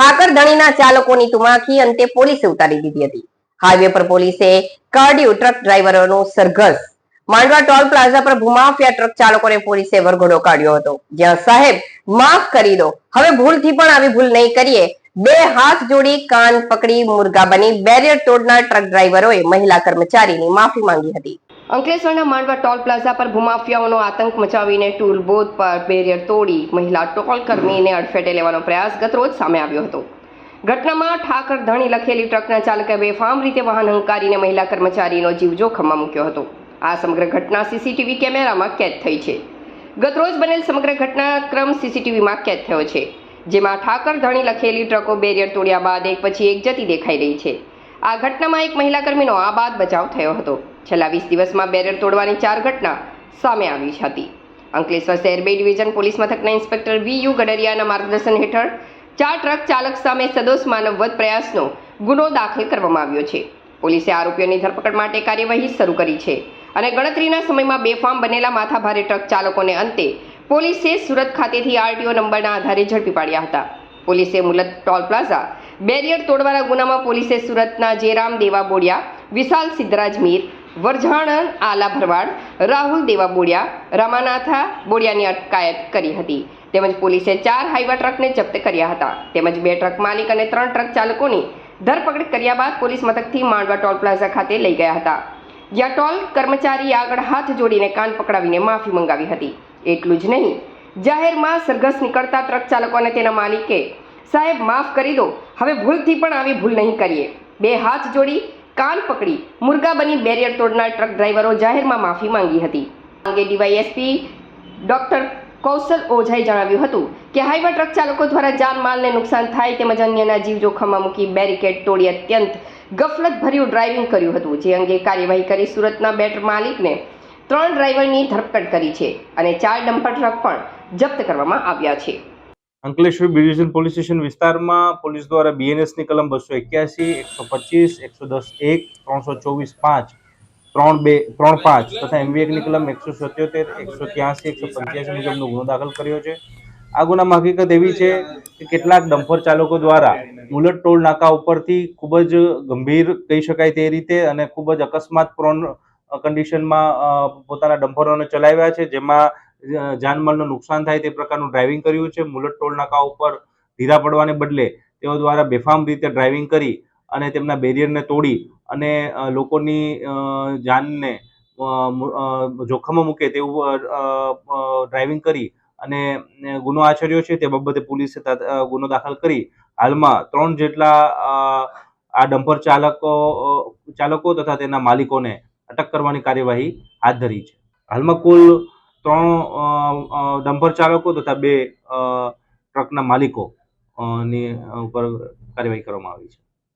ઠાકર ધણીના ચાલકોની તુમાખી અંતે પોલીસે ઉતારી દીધી હતી. હાઈવે પર પોલીસે કાઢ્યું ટ્રક ડ્રાઈવરોનું સરઘસ. માંડવા ટોલ પ્લાઝા પર ભૂમાફિયા ટ્રક ચાલકોને પોલીસે વરઘોડો કાઢ્યો હતો. જ્યાં સાહેબ, માફ કરી દો, હવે ભૂલથી પણ આવી ભૂલ નહીં કરીએ. બે હાથ જોડી કાન પકડી મુર્ગા બની બેરિયર તોડનાર ટ્રક ડ્રાઈવરોએ મહિલા કર્મચારીની માફી માંગી હતી. અંકલેશ્વરના માંડવા ટોલ પ્લાઝા પર ભૂમાફિયાઓનો આતંક મચાવીને ટૂલ બોધ પર બેરિયર તોડી મહિલા ટોલ કર્મીને અડફેટે લેવાનો પ્રયાસ ગતરોજ સામે આવ્યો હતો. ઘટનામાં ઠાકર ધણી લખેલી ટ્રકના ચાલકે બેફામ રીતે વાહન હંકારીને મહિલા કર્મચારીનો જીવ જોખમમાં મૂક્યો હતો. આ સમગ્ર ઘટના સીસીટીવી કેમેરામાં કેદ થઈ છે. ગતરોજ બનેલ સમગ્ર ઘટનાક્રમ સીસીટીવીમાં કેદ થયો છે, જેમાં ઠાકર ધણી લખેલી ટ્રકો બેરિયર તોડ્યા બાદ એક પછી એક જતી દેખાઈ રહી છે. આ ઘટનામાં એક મહિલા કર્મીનો આ બાદ બચાવ થયો હતો. છેલ્લા વીસ દિવસમાં બેરિયર તોડવાની ચાર ઘટના સામે આવી હતી. અંકલેશ્વર શહેર બે ડિવિઝન પોલીસ મથકના ઇન્સ્પેક્ટર વી યુ ગડરિયાના માર્ગદર્શન હેઠળ ચાર ટ્રક ચાલક સામે સદોષ માનવવધ પ્રયાસનો ગુનો દાખલ કરવામાં આવ્યો છે. પોલીસે આરોપીઓની ધરપકડ માટે કાર્યવાહી શરૂ કરી છે અને ગણતરીના સમયમાં બેફામ બનેલા માથાભારે ટ્રક ચાલકોને અંતે પોલીસે સુરત ખાતેથી આરટીઓ નંબરના આધારે ઝડપી પાડ્યા હતા. પોલીસે મુલત ટોલ પ્લાઝા, બેરિયર તોડવાના ગુનામાં પોલીસે સુરતના જેરામ દેવા બોડિયા વિશાલ સિદ્ધરાજ મીર વરઝાણન આલા ભરવાડ, રાહુલ દેવા બોડિયા, રામાનાથા બોડિયાની અટકાયત કરી હતી. તેમજ પોલીસે ચાર હાઈવા ટ્રકને જપ્ત કર્યા હતા. તેમજ બે ટ્રક માલિક અને ત્રણ ટ્રક ચાલકોની ધરપકડ કર્યા બાદ પોલીસ મથકથી માંડવા ટોલ પ્લાઝા ખાતે લઈ ગયા હતા. જ્યાં ટોલ કર્મચારી આગળ હાથ જોડીને કાન પકડાવીને માફી મંગાવી હતી. એટલું જ નહીં, જાહેરમાં સરઘસ નીકળતા ટ્રક ચાલકો અને તેના માલિકે, સાહેબ, માફ કરી દો, હવે ભૂલથી પણ આવી ભૂલ નહીં કરીએ. બે હાથ જોડી કાન પકડી મુર્ગા બની બેરિયર તોડનાર ટ્રક ડ્રાઈવરો જાહેરમાં માફી માંગી હતી. અંગે ડીવાયએસપી ડોક્ટર કૌશલ ઓઝાએ જણાવ્યું હતું કે હાઈવે ટ્રક ચાલકો દ્વારા જાનમાલને નુકસાન થાય તેમજ અન્યના જીવ જોખમમાં મૂકી બેરિકેડ તોડી અત્યંત ગફલતભર્યું ડ્રાઇવિંગ કર્યું હતું, જે અંગે કાર્યવાહી કરી સુરતના બેટર માલિકને ત્રણ ડ્રાઈવરની ધરપકડ કરી છે અને ચાર ડમ્પર ટ્રક પણ જપ્ત કરવામાં આવ્યા છે. Ankleshwar B division police station વિસ્તારમાં પોલીસ દ્વારા બીએનએસની કલમ બસો એક્યાસી, એકસો પચીસ, એકસો દસ એક, ત્રણસો ચોવીસ પાંચ, ત્રણ બે, ત્રણ પાંચ તથા એમવીએકની કલમ એકસો સત્યોતેર, એકસો ત્યાસી, એકસો પંચ્યાસી મુજબનો ગુનો દાખલ કર્યો છે. આ ગુનામાં હકીકત એવી છે કે કેટલાક ડમ્પર ચાલકો દ્વારા મુલટ ટોલ નાકા ઉપરથી ખૂબ જ ગંભીર કહી શકાય તે રીતે અને ખૂબ જ અકસ્માત પ્રોન કન્ડિશનમાં પોતાના ડમ્પરોને ચલાવ્યા છે, જેમાં જાનમાલનું નુકસાન થાય તે પ્રકારનું ડ્રાઇવિંગ કર્યું છે. મુલટ ટોલ નાકા ઉપર ધીરા પડવાને બદલે તેઓ દ્વારા બેફામ રીતે ડ્રાઇવિંગ કરી અને તેમના બેરિયરને તોડી અને લોકોની જાનને જોખમમાં મૂકે તેવું ડ્રાઇવિંગ કરી અને ગુનો આચર્યો છે. તે બાબતે પોલીસે ગુનો દાખલ કરી. હાલમાં ત્રણ જેટલા આ ડમ્પર ચાલકો ચાલકો તથા તેના માલિકોને અટક કરવાની કાર્યવાહી હાથ ધરી છે. હાલમાં કુલ ત્રણ ડમ્પર ચાલકો તથા બે ટ્રકના માલિકો ની ઉપર કાર્યવાહી કરવામાં આવી છે.